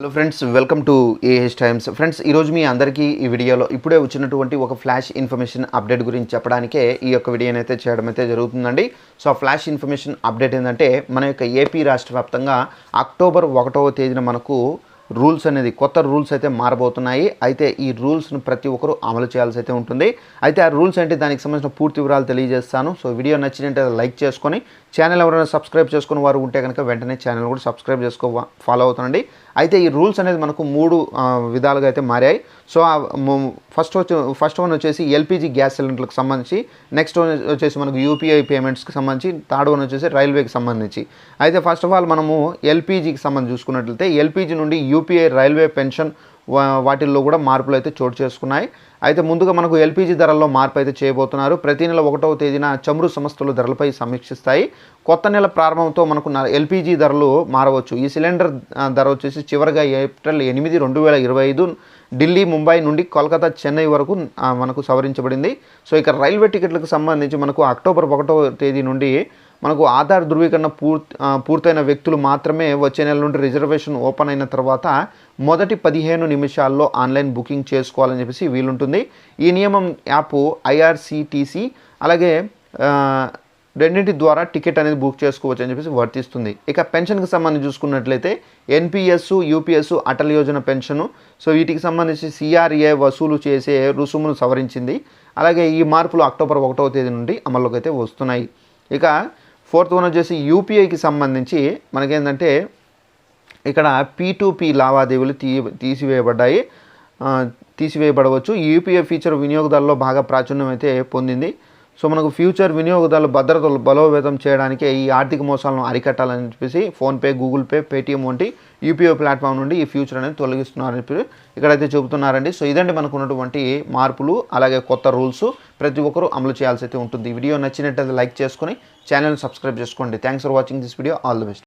Hello friends welcome to AH times friends ఈరోజు మీ అందరికీ ఈ వీడియోలో ఇప్పుడే వచ్చినటువంటి ఒక ఫ్లాష్ ఇన్ఫర్మేషన్ అప్డేట్ గురించి చెప్పడానికే ఈ యొక్క వీడియోని అయితే చేయడం అయితే జరుగుతుందండి. సో ఆ ఫ్లాష్ ఇన్ఫర్మేషన్ అప్డేట్ ఏంటంటే మన యొక్క ఏపీ రాష్ట్ర వ్యాప్తంగా అక్టోబర్ ఒకటవ తేదీన మనకు రూల్స్ అనేది కొత్త రూల్స్ అయితే మారబోతున్నాయి. అయితే ఈ రూల్స్ను ప్రతి ఒక్కరూ అమలు చేయాల్సి అయితే ఉంటుంది. అయితే ఆ రూల్స్ ఏంటి? దానికి సంబంధించిన పూర్తి వివరాలు తెలియజేస్తాను. సో వీడియో నచ్చినట్టు లైక్ చేసుకొని ఛానల్ ఎవరైనా సబ్స్క్రైబ్ చేసుకుని వారు ఉంటే కనుక వెంటనే ఛానల్ కూడా సబ్స్క్రైబ్ చేసుకో ఫాలో అవుతుండండి. అయితే ఈ రూల్స్ అనేది మనకు మూడు విధాలుగా అయితే మారాయి. సో ఫస్ట్ వచ్చి ఫస్ట్ వన్ వచ్చేసి ఎల్పిజి గ్యాస్ సిలిండర్లకు సంబంధించి నెక్స్ట్ వన్ వచ్చేసి మనకు యూపీఐ పేమెంట్స్కి సంబంధించి థర్డ్ వన్ వచ్చేసి రైల్వేకి సంబంధించి. అయితే ఫస్ట్ ఆఫ్ ఆల్ మనము ఎల్పిజికి సంబంధించి చూసుకున్నట్లయితే ఎల్పిజి నుండి యూపీఐ రైల్వే పెన్షన్ వాటిల్లో కూడా మార్పులు అయితే చోటు చేసుకున్నాయి. అయితే ముందుగా మనకు ఎల్పిజి ధరల్లో మార్పు అయితే చేయబోతున్నారు. ప్రతి నెల ఒకటవ తేదీన చమురు సంస్థలు ధరలపై సమీక్షిస్తాయి. కొత్త నెల ప్రారంభంతో మనకు ఎల్పిజి ధరలు మారవచ్చు. ఈ సిలిండర్ ధర వచ్చేసి చివరిగా ఏప్రిల్ ఎనిమిది రెండు వేల ఇరవై ఐదు ఢిల్లీ ముంబై నుండి కోల్కతా చెన్నై వరకు మనకు సవరించబడింది. సో ఇక రైల్వే టికెట్లకు సంబంధించి మనకు అక్టోబర్ ఒకటవ తేదీ నుండి మనకు ఆధార్ ధృవీకరణ పూర్తి పూర్తయిన వ్యక్తులు మాత్రమే వచ్చే నెల నుండి రిజర్వేషన్ ఓపెన్ అయిన తర్వాత మొదటి పదిహేను నిమిషాల్లో ఆన్లైన్ బుకింగ్ చేసుకోవాలని చెప్పేసి వీలుంటుంది. ఈ నియమం యాప్ ఐఆర్సిటీసీ అలాగే రెండింటి ద్వారా టికెట్ అనేది బుక్ చేసుకోవచ్చు అని చెప్పేసి వర్తిస్తుంది. ఇక పెన్షన్కి సంబంధించి చూసుకున్నట్లయితే NPS UPS Atal Yojana pension so వీటికి సంబంధించి సిఆర్ఏ వసూలు చేసే రుసుమును సవరించింది. అలాగే ఈ మార్పులు అక్టోబర్ ఒకటవ తేదీ నుండి అమల్లోకి అయితే వస్తున్నాయి. ఇక ఫోర్త్ వన్ వచ్చేసి యూపీఐకి సంబంధించి మనకేంటంటే ఇక్కడ పీటూపీ పీ లావాదేవీలు తీ తీసివేయబడ్డాయి. తీసివేయబడవచ్చు. యూపీఐ ఫీచర్ వినియోగదారులో బాగా ప్రాచుర్యం అయితే పొందింది. సో మనకు ఫ్యూచర్ వినియోగదారుల భద్రతలు బలోపేతం చేయడానికి ఈ ఆర్థిక మోసాలను అరికట్టాలని చెప్పేసి ఫోన్పే గూగుల్ పే పేటిఎం వంటి యూపీఐ ప్లాట్ఫామ్ నుండి ఈ ఫ్యూచర్ అనేది తొలగిస్తున్నారని చెప్పి ఇక్కడైతే చెబుతున్నారండి. సో ఇదండి మనకు ఉన్నటువంటి మార్పులు అలాగే కొత్త రూల్స్ ప్రతి ఒక్కరూ అమలు చేయాల్సి అయితే ఉంటుంది. వీడియో నచ్చినట్టయితే లైక్ చేసుకొని ఛానల్ సబ్స్క్రైబ్ చేసుకోండి. Thanks for watching this video all the best